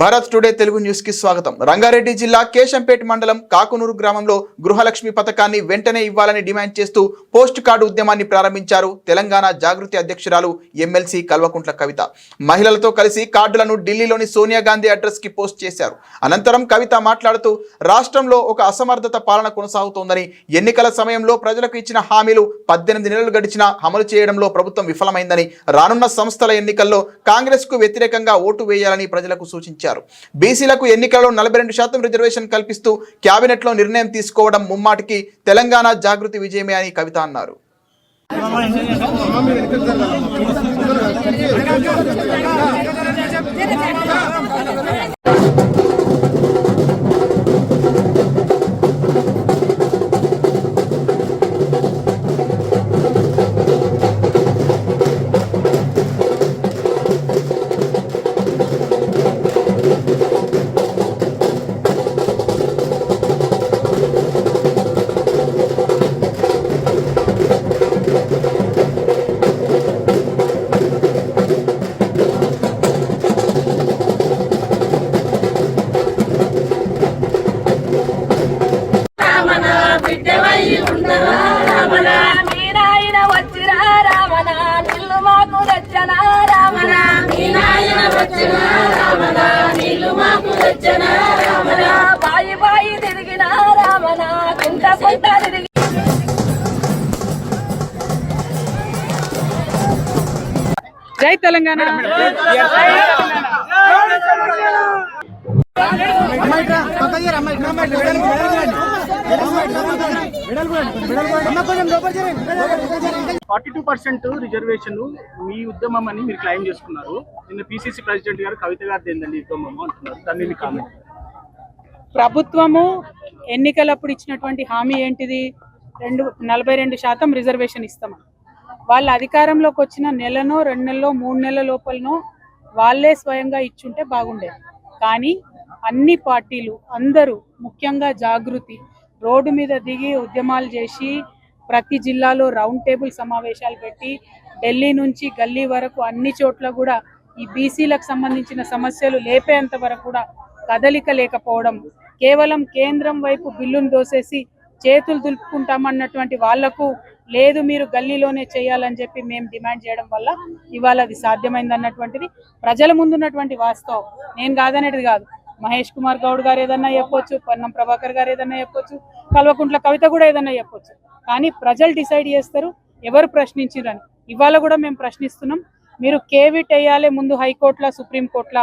Bharat today Telugu న్యూస్కి స్వాగతం. రంగారెడ్డి జిల్లా కేశంపేట మండలం కాకునూరు గ్రామంలో గృహలక్ష్మి పథకాన్ని వెంటనే ఇవ్వాలని డిమాండ్ చేస్తూ పోస్ట్ కార్డు ఉద్యమాన్ని ప్రారంభించారు తెలంగాణ జాగృతి అధ్యక్షురాలు ఎమ్మెల్సీ కల్వకుంట్ల కవిత. మహిళలతో కలిసి కార్డులను ఢిల్లీలోని సోనియా గాంధీ అడ్రస్కి పోస్ట్ చేశారు. అనంతరం కవిత మాట్లాడుతూ రాష్ట్రంలో ఒక అసమర్థత పాలన కొనసాగుతోందని ఎన్నికల సమయంలో ప్రజలకు ఇచ్చిన హామీలు పద్దెనిమిది నెలలు గడిచినా అమలు చేయడంలో ప్రభుత్వం విఫలమైందని రానున్న సంస్థల ఎన్నికల్లో కాంగ్రెస్కు వ్యతిరేకంగా ఓటు వేయాలని ప్రజలకు సూచించారు. బీసీలకు ఎన్నికల్లో నలభై రెండు శాతం రిజర్వేషన్ కల్పిస్తూ క్యాబినెట్లో నిర్ణయం తీసుకోవడం ముమ్మాటికి తెలంగాణ జాగృతి విజయమే అని కవిత అన్నారు రామన మీనాయన వచ్చిరా రామన నిల్లు మాకు రచన రామన. మీ నాయన వచ్చిన రామన నీళ్ళు మాకు వచ్చిన రామన. బాయి బాయి తిరిగిన రామన కుంట కుంట తిరిగి. జై Telangana. Forty two percent reservation మీ ఉద్యమం అని మీరు క్లెయిమ్ చేసుకున్నారు. నిన్న పిసిసి ప్రెసిడెంట్ గారు కవిత గారిది ఏందండి ఈ ఉద్యమం అంటున్నారు. దాన్ని కామెంట్ ప్రభుత్వము ఎన్నికలప్పుడు ఇచ్చినటువంటి హామీ ఏంటిది? రెండు నలభై రెండు శాతం రిజర్వేషన్ ఇస్తాం వాళ్ళ అధికారంలోకి వచ్చిన నెలనో రెండు నెలలో మూడు నెలల లోపలనో వాళ్ళే స్వయంగా ఇచ్చుంటే బాగుండేది. కానీ అన్ని పార్టీలు అందరూ ముఖ్యంగా జాగృతి రోడ్డు మీద దిగి ఉద్యమాలు చేసి ప్రతి జిల్లాలో రౌండ్ టేబుల్ సమావేశాలు పెట్టి ఢిల్లీ నుంచి గల్లీ వరకు అన్ని చోట్ల కూడా ఈ బీసీలకు సంబంధించిన సమస్యలు లేపేంత వరకు కూడా కదలిక లేకపోవడం కేవలం కేంద్రం వైపు బిల్లును దోసేసి చేతులు దులుపుకుంటామన్నటువంటి వాళ్ళకు లేదు మీరు గల్లీలోనే చేయాలని చెప్పి మేము డిమాండ్ చేయడం వల్ల ఇవాళ అది సాధ్యమైంది అన్నటువంటిది ప్రజల ముందున్నటువంటి వాస్తవం. నేను కాదనేది కాదు. మహేష్ కుమార్ గౌడ్ గారు ఏదన్నా చెప్పొచ్చు పొన్నం ప్రభాకర్ గారు ఏదన్నా చెప్పొచ్చు కల్వకుంట్ల కవిత కూడా ఏదన్నా చెప్పొచ్చు. కానీ ప్రజలు డిసైడ్ చేస్తారు ఎవరు ప్రశ్నించిరని ఇవాళ కూడా మేము ప్రశ్నిస్తున్నాం మీరు కేవిట్ వేయాలి ముందు హైకోర్టుల సుప్రీంకోర్టుల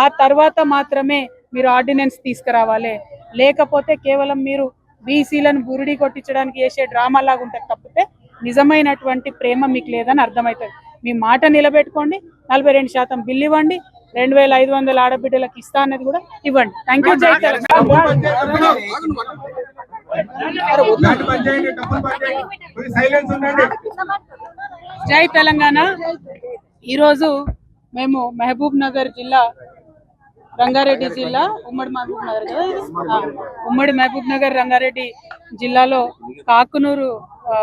ఆ తర్వాత మాత్రమే మీరు ఆర్డినెన్స్ తీసుకురావాలి. లేకపోతే కేవలం మీరు బీసీలను బురిడి కొట్టించడానికి చేసే డ్రామా లాగా ఉంటుంది తప్పితే నిజమైనటువంటి ప్రేమ మీకు లేదని అర్థమవుతుంది. మీ మాట నిలబెట్టుకోండి నలభై రెండు శాతం బిల్లు ఇవ్వండి రెండు వేల ఐదు వందల ఆడబిడ్డలకు ఇస్తా అనేది కూడా ఇవ్వండి. థ్యాంక్ యూ జై తెలంగాణ జై తెలంగాణ. ఈరోజు మేము మహబూబ్ నగర్ జిల్లా రంగారెడ్డి జిల్లా ఉమ్మడి మహబూబ్ నగర్ కదా ఉమ్మడి మహబూబ్ నగర్ రంగారెడ్డి జిల్లాలో కాకునూరు ఆ,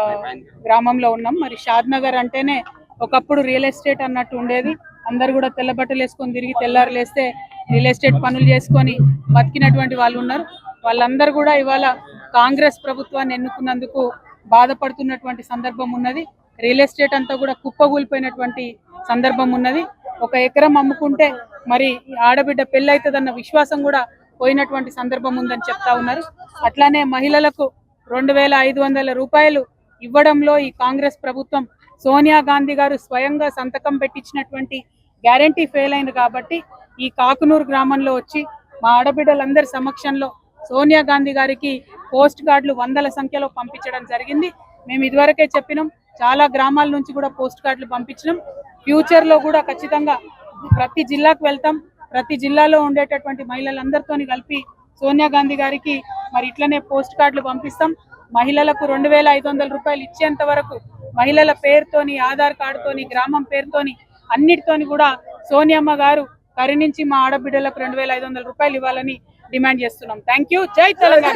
గ్రామంలో ఉన్నాం. మరి షాద్ నగర్ అంటేనే ఒకప్పుడు రియల్ ఎస్టేట్ అన్నట్టు ఉండేది. అందరు కూడా తెల్ల బట్టలు వేసుకొని తిరిగి తెల్లారు లేస్తే రియల్ ఎస్టేట్ పనులు చేసుకొని బతికినటువంటి వాళ్ళు ఉన్నారు. వాళ్ళందరూ కూడా ఇవాళ కాంగ్రెస్ ప్రభుత్వాన్ని ఎన్నుకున్నందుకు బాధపడుతున్నటువంటి సందర్భం ఉన్నది. రియల్ ఎస్టేట్ అంతా కూడా కుప్పగూలిపోయినటువంటి సందర్భం ఉన్నది. ఒక ఎకరం అమ్ముకుంటే మరి ఈ ఆడబిడ్డ పెళ్ళి విశ్వాసం కూడా పోయినటువంటి సందర్భం ఉందని చెప్తా ఉన్నారు. అట్లానే మహిళలకు రెండు వేల ఐదు వందల రూపాయలు ఇవ్వడంలో ఈ కాంగ్రెస్ ప్రభుత్వం సోనియా గాంధీ గారు స్వయంగా సంతకం పెట్టించినటువంటి గ్యారంటీ ఫెయిల్ అయింది కాబట్టి ఈ కాకునూరు గ్రామంలో వచ్చి మా ఆడబిడ్డలందరి సమక్షంలో సోనియా గాంధీ గారికి పోస్ట్ కార్డులు వందల సంఖ్యలో పంపించడం జరిగింది. మేము ఇదివరకే చెప్పినాం చాలా గ్రామాల నుంచి కూడా పోస్ట్ కార్డులు పంపించినాం. ఫ్యూచర్లో కూడా ఖచ్చితంగా ప్రతి జిల్లాకు వెళ్తాం. ప్రతి జిల్లాలో ఉండేటటువంటి మహిళలందరితో కలిపి సోనియా గాంధీ గారికి మరి ఇట్లనే పోస్ట్ కార్డులు పంపిస్తాం. మహిళలకు రెండు వేల ఐదు రూపాయలు ఇచ్చేంత వరకు మహిళల పేరుతోని ఆధార్ కార్డుతోని గ్రామం పేరుతోని అన్నిటితోని కూడా సోనియమ్మ గారు కరుణించి మా ఆడబిడ్డలకు రెండు వేల ఐదు వందల రూపాయలు ఇవ్వాలని డిమాండ్ చేస్తున్నాం. థ్యాంక్ యూ జై తెలంగాణ.